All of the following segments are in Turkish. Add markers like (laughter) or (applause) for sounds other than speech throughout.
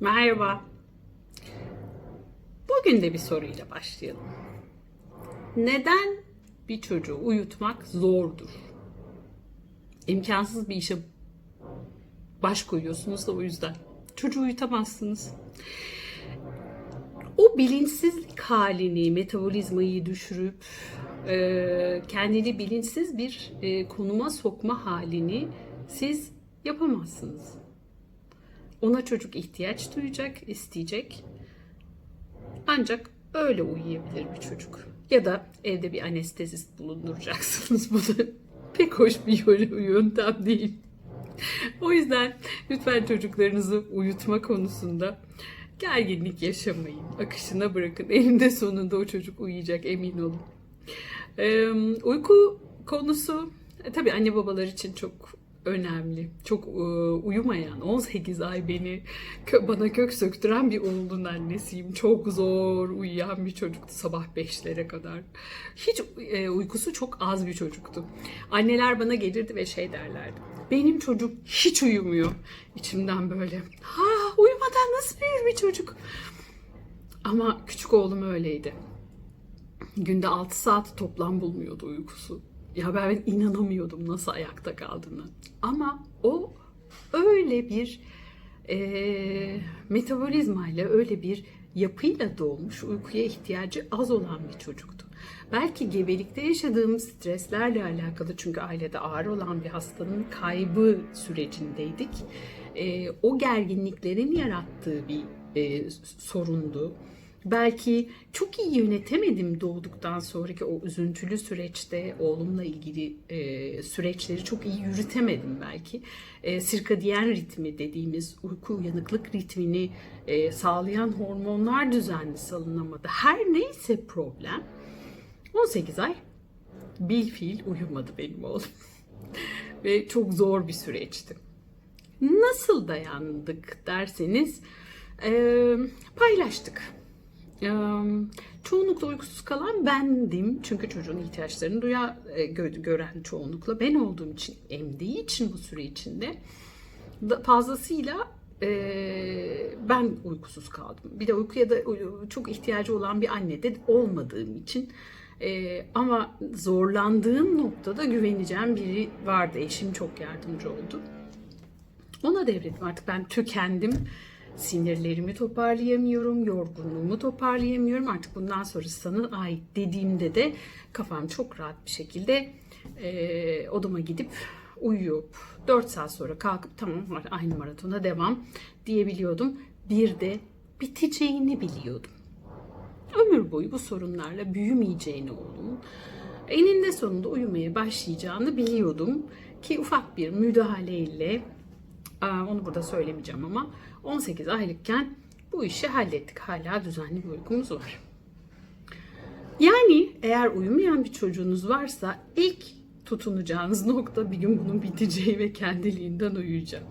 Merhaba. Bugün de bir soruyla başlayalım. Neden bir çocuğu uyutmak zordur? İmkansız bir işe baş koyuyorsunuz da o yüzden. Çocuğu uyutamazsınız. O bilinçsizlik halini, metabolizmayı düşürüp e, kendini bilinçsiz bir e, konuma sokma halini siz yapamazsınız. Ona çocuk ihtiyaç duyacak, isteyecek. Ancak öyle uyuyabilir bir çocuk. Ya da evde bir anestezist bulunduracaksınız. (laughs) Bu da pek hoş bir yöntem değil. O yüzden lütfen çocuklarınızı uyutma konusunda gerginlik yaşamayın. Akışına bırakın. Elinde sonunda o çocuk uyuyacak emin olun. Ee, uyku konusu e, tabii anne babalar için çok önemli. Çok e, uyumayan 18 ay beni kö- bana kök söktüren bir oğlun annesiyim. Çok zor uyuyan bir çocuktu sabah 5'lere kadar. Hiç e, uykusu çok az bir çocuktu. Anneler bana gelirdi ve şey derlerdi. Benim çocuk hiç uyumuyor. İçimden böyle. Ha uyumadan nasıl büyür bir çocuk? Ama küçük oğlum öyleydi. Günde 6 saat toplam bulmuyordu uykusu. Ya ben inanamıyordum nasıl ayakta kaldığını. Ama o öyle bir e, metabolizmayla, öyle bir yapıyla doğmuş, uykuya ihtiyacı az olan bir çocuktu. Belki gebelikte yaşadığımız streslerle alakalı çünkü ailede ağır olan bir hastanın kaybı sürecindeydik. E, o gerginliklerin yarattığı bir e, sorundu. Belki çok iyi yönetemedim doğduktan sonraki o üzüntülü süreçte oğlumla ilgili e, süreçleri çok iyi yürütemedim belki. E, sirkadiyen ritmi dediğimiz uyku uyanıklık ritmini e, sağlayan hormonlar düzenli salınamadı. Her neyse problem 18 ay bil fiil uyumadı benim oğlum. (laughs) Ve çok zor bir süreçti. Nasıl dayandık derseniz e, paylaştık. Çoğunlukla uykusuz kalan bendim. Çünkü çocuğun ihtiyaçlarını duya, e, gö- gören çoğunlukla ben olduğum için, emdiği için bu süre içinde fazlasıyla e, ben uykusuz kaldım. Bir de uykuya da çok ihtiyacı olan bir anne de olmadığım için e, ama zorlandığım noktada güveneceğim biri vardı. Eşim çok yardımcı oldu. Ona devrettim artık ben tükendim. Sinirlerimi toparlayamıyorum, yorgunluğumu toparlayamıyorum. Artık bundan sonra sana ait dediğimde de kafam çok rahat bir şekilde e, odama gidip uyuyup 4 saat sonra kalkıp tamam aynı maratona devam diyebiliyordum. Bir de biteceğini biliyordum. Ömür boyu bu sorunlarla büyümeyeceğini oğlumun eninde sonunda uyumaya başlayacağını biliyordum ki ufak bir müdahaleyle onu burada söylemeyeceğim ama 18 aylıkken bu işi hallettik. Hala düzenli bir uykumuz var. Yani eğer uyumayan bir çocuğunuz varsa ilk tutunacağınız (laughs) nokta bir gün bunun biteceği ve kendiliğinden uyuyacak.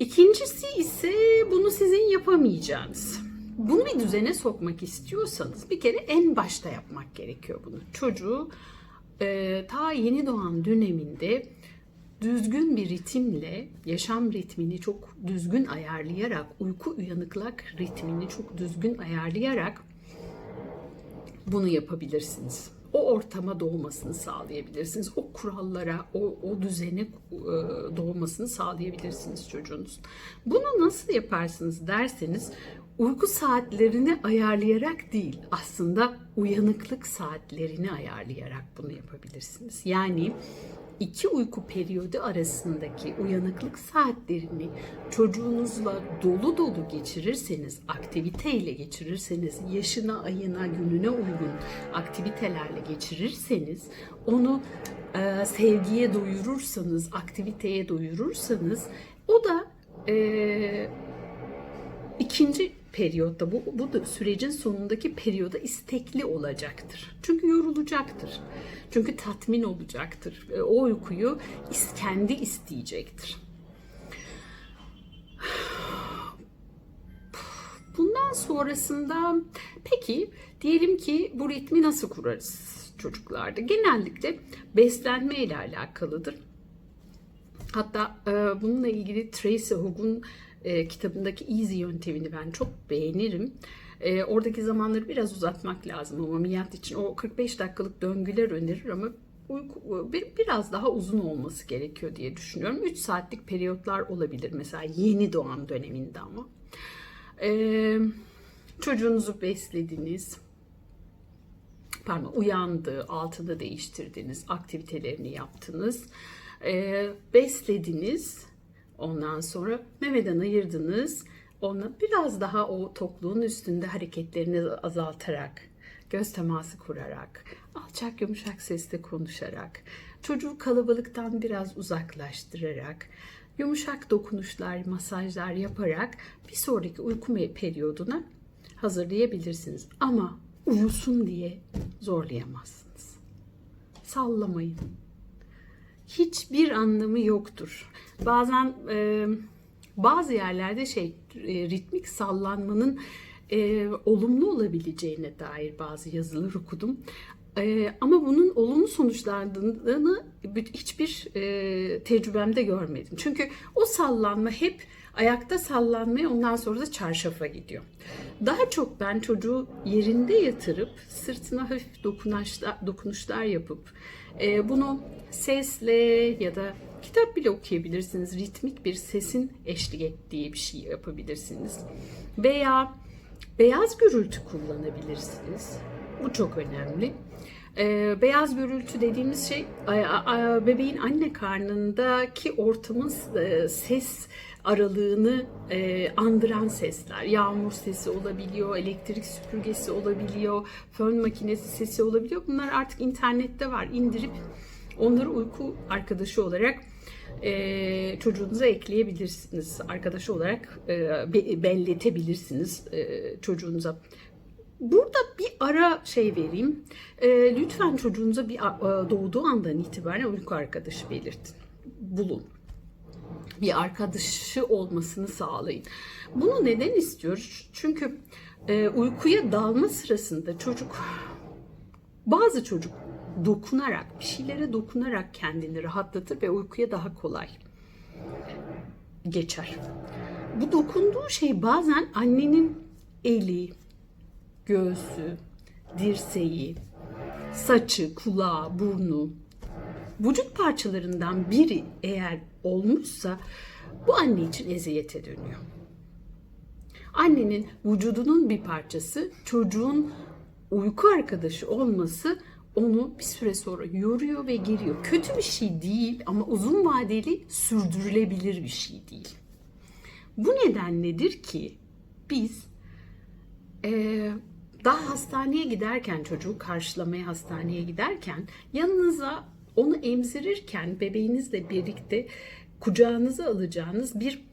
İkincisi ise bunu sizin yapamayacağınız. Bunu bir düzene sokmak istiyorsanız bir kere en başta yapmak gerekiyor bunu. Çocuğu e, ta yeni doğan döneminde düzgün bir ritimle yaşam ritmini çok düzgün ayarlayarak, uyku uyanıklık ritmini çok düzgün ayarlayarak bunu yapabilirsiniz. O ortama doğmasını sağlayabilirsiniz. O kurallara, o, o düzene e, doğmasını sağlayabilirsiniz çocuğunuz. Bunu nasıl yaparsınız derseniz uyku saatlerini ayarlayarak değil aslında uyanıklık saatlerini ayarlayarak bunu yapabilirsiniz. Yani iki uyku periyodu arasındaki uyanıklık saatlerini çocuğunuzla dolu dolu geçirirseniz, aktiviteyle geçirirseniz, yaşına, ayına, gününe uygun aktivitelerle geçirirseniz, onu e, sevgiye doyurursanız, aktiviteye doyurursanız, o da e, ikinci periyotta bu, bu da sürecin sonundaki periyoda istekli olacaktır. Çünkü yorulacaktır. Çünkü tatmin olacaktır. O uykuyu kendi isteyecektir. Bundan sonrasında peki diyelim ki bu ritmi nasıl kurarız çocuklarda? Genellikle beslenme ile alakalıdır. Hatta e, bununla ilgili Tracy Hoog'un e, kitabındaki easy yöntemini ben çok beğenirim. E, oradaki zamanları biraz uzatmak lazım ama Miyat için o 45 dakikalık döngüler önerir ama uyku, bir, biraz daha uzun olması gerekiyor diye düşünüyorum. 3 saatlik periyotlar olabilir mesela yeni doğan döneminde ama. E, çocuğunuzu beslediniz pardon uyandı, altını değiştirdiniz, aktivitelerini yaptınız, e, beslediniz. Ondan sonra memeden ayırdınız. Ona biraz daha o tokluğun üstünde hareketlerini azaltarak, göz teması kurarak, alçak yumuşak sesle konuşarak, çocuğu kalabalıktan biraz uzaklaştırarak, yumuşak dokunuşlar, masajlar yaparak bir sonraki uyku periyoduna hazırlayabilirsiniz. Ama uyusun diye zorlayamazsınız. Sallamayın. Hiçbir anlamı yoktur. Bazen e, bazı yerlerde şey e, ritmik sallanmanın e, olumlu olabileceğine dair bazı yazılar okudum. E, ama bunun olumlu sonuçlandığını hiçbir e, tecrübemde görmedim. Çünkü o sallanma hep ayakta sallanmaya ondan sonra da çarşafa gidiyor. Daha çok ben çocuğu yerinde yatırıp sırtına hafif dokunuşlar, dokunuşlar yapıp e, bunu sesle ya da kitap bile okuyabilirsiniz. Ritmik bir sesin eşlik ettiği bir şey yapabilirsiniz. Veya beyaz gürültü kullanabilirsiniz. Bu çok önemli. E, beyaz gürültü dediğimiz şey bebeğin anne karnındaki ortamın e, ses aralığını e, andıran sesler. Yağmur sesi olabiliyor, elektrik süpürgesi olabiliyor, fön makinesi sesi olabiliyor. Bunlar artık internette var. İndirip onları uyku arkadaşı olarak e, çocuğunuza ekleyebilirsiniz. Arkadaşı olarak be, belletebilirsiniz çocuğunuza. Burada bir ara şey vereyim. E, lütfen çocuğunuza bir e, doğduğu andan itibaren uyku arkadaşı belirtin. Bulun bir arkadaşı olmasını sağlayın. Bunu neden istiyoruz? Çünkü e, uykuya dalma sırasında çocuk bazı çocuk dokunarak, bir şeylere dokunarak kendini rahatlatır ve uykuya daha kolay geçer. Bu dokunduğu şey bazen annenin eli, göğsü, dirseği, saçı, kulağı, burnu, vücut parçalarından biri eğer olmuşsa bu anne için eziyete dönüyor. Annenin vücudunun bir parçası çocuğun uyku arkadaşı olması onu bir süre sonra yoruyor ve geriyor. Kötü bir şey değil ama uzun vadeli sürdürülebilir bir şey değil. Bu nedenledir ki biz e, daha hastaneye giderken çocuğu karşılamaya hastaneye giderken yanınıza onu emzirirken bebeğinizle birlikte kucağınıza alacağınız bir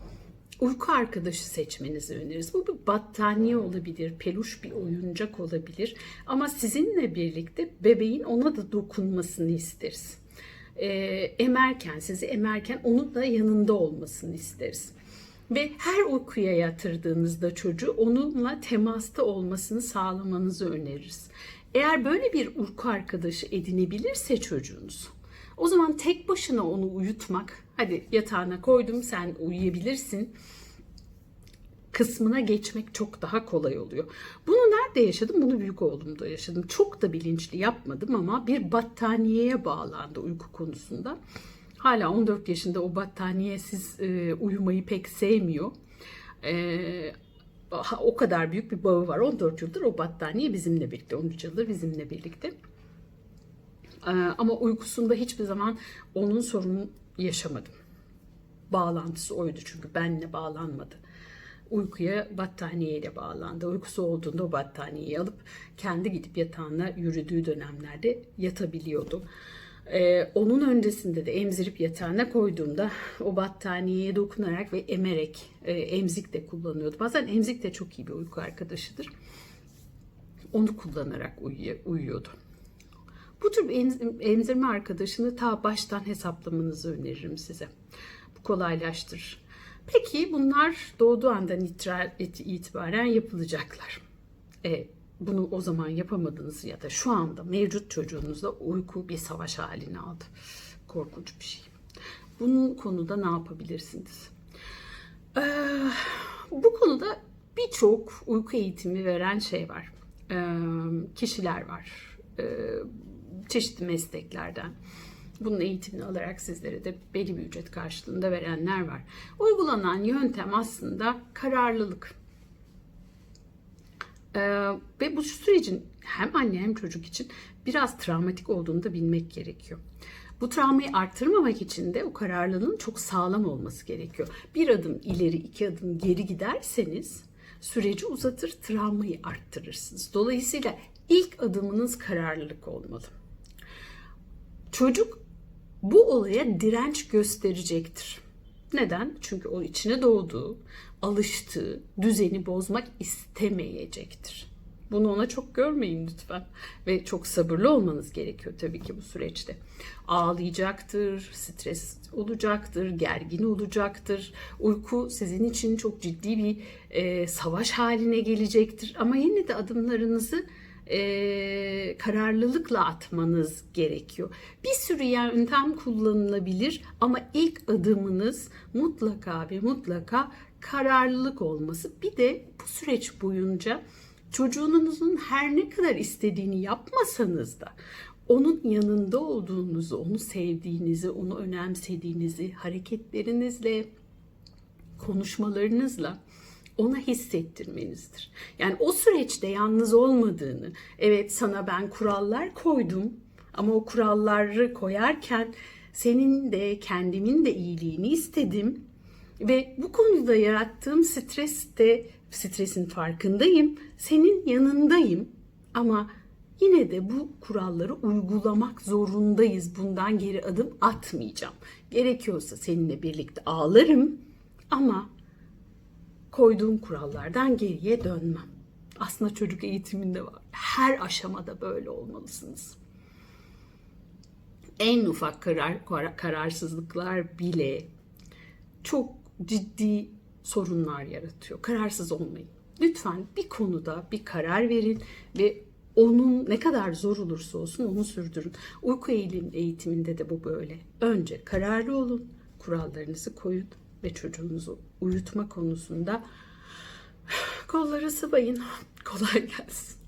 uyku arkadaşı seçmenizi öneririz. Bu bir battaniye olabilir, peluş bir oyuncak olabilir ama sizinle birlikte bebeğin ona da dokunmasını isteriz. E, emerken, sizi emerken onun da yanında olmasını isteriz. Ve her uykuya yatırdığınızda çocuğu onunla temasta olmasını sağlamanızı öneririz. Eğer böyle bir uyku arkadaşı edinebilirse çocuğunuz, o zaman tek başına onu uyutmak, hadi yatağına koydum sen uyuyabilirsin kısmına geçmek çok daha kolay oluyor. Bunu nerede yaşadım? Bunu büyük oğlumda yaşadım. Çok da bilinçli yapmadım ama bir battaniyeye bağlandı uyku konusunda. Hala 14 yaşında o battaniyesiz e, uyumayı pek sevmiyor. E, o kadar büyük bir bağı var. 14 yıldır o battaniye bizimle birlikte. 13 yıldır bizimle birlikte. Ee, ama uykusunda hiçbir zaman onun sorunu yaşamadım. Bağlantısı oydu çünkü benle bağlanmadı. Uykuya battaniyeyle bağlandı. Uykusu olduğunda o battaniyeyi alıp kendi gidip yatağına yürüdüğü dönemlerde yatabiliyordu. Ee, onun öncesinde de emzirip yatağına koyduğumda o battaniyeye dokunarak ve emerek e, emzik de kullanıyordu. Bazen emzik de çok iyi bir uyku arkadaşıdır. Onu kullanarak uyuyor, uyuyordu. Bu tür emzirme arkadaşını ta baştan hesaplamanızı öneririm size. Bu kolaylaştırır. Peki bunlar doğduğu andan itibaren yapılacaklar. Evet, bunu o zaman yapamadınız ya da şu anda mevcut çocuğunuzda uyku bir savaş halini aldı. Korkunç bir şey. Bunun konuda ne yapabilirsiniz? Ee, bu konuda birçok uyku eğitimi veren şey var. Ee, kişiler var. Ee, çeşitli mesleklerden. Bunun eğitimini alarak sizlere de belli bir ücret karşılığında verenler var. Uygulanan yöntem aslında kararlılık. Ee, ve bu sürecin hem anne hem çocuk için biraz travmatik olduğunu da bilmek gerekiyor. Bu travmayı arttırmamak için de o kararlılığın çok sağlam olması gerekiyor. Bir adım ileri, iki adım geri giderseniz süreci uzatır, travmayı arttırırsınız. Dolayısıyla ilk adımınız kararlılık olmalı. Çocuk bu olaya direnç gösterecektir. Neden? Çünkü o içine doğduğu, alıştığı düzeni bozmak istemeyecektir. Bunu ona çok görmeyin lütfen. Ve çok sabırlı olmanız gerekiyor tabii ki bu süreçte. Ağlayacaktır, stres olacaktır, gergin olacaktır. Uyku sizin için çok ciddi bir e, savaş haline gelecektir. Ama yine de adımlarınızı e, kararlılıkla atmanız gerekiyor. Bir sürü yöntem kullanılabilir ama ilk adımınız mutlaka ve mutlaka kararlılık olması. Bir de bu süreç boyunca çocuğunuzun her ne kadar istediğini yapmasanız da onun yanında olduğunuzu, onu sevdiğinizi, onu önemsediğinizi hareketlerinizle, konuşmalarınızla ona hissettirmenizdir. Yani o süreçte yalnız olmadığını, evet sana ben kurallar koydum ama o kuralları koyarken senin de kendimin de iyiliğini istedim ve bu konuda yarattığım stres de stresin farkındayım. Senin yanındayım ama yine de bu kuralları uygulamak zorundayız. Bundan geri adım atmayacağım. Gerekiyorsa seninle birlikte ağlarım ama koyduğum kurallardan geriye dönmem. Aslında çocuk eğitiminde var. Her aşamada böyle olmalısınız. En ufak karar, kararsızlıklar bile çok ciddi sorunlar yaratıyor. Kararsız olmayın. Lütfen bir konuda bir karar verin ve onun ne kadar zor olursa olsun onu sürdürün. Uyku eğilim eğitiminde de bu böyle. Önce kararlı olun, kurallarınızı koyun ve çocuğunuzu uyutma konusunda (sighs) kolları sıvayın. (laughs) Kolay gelsin.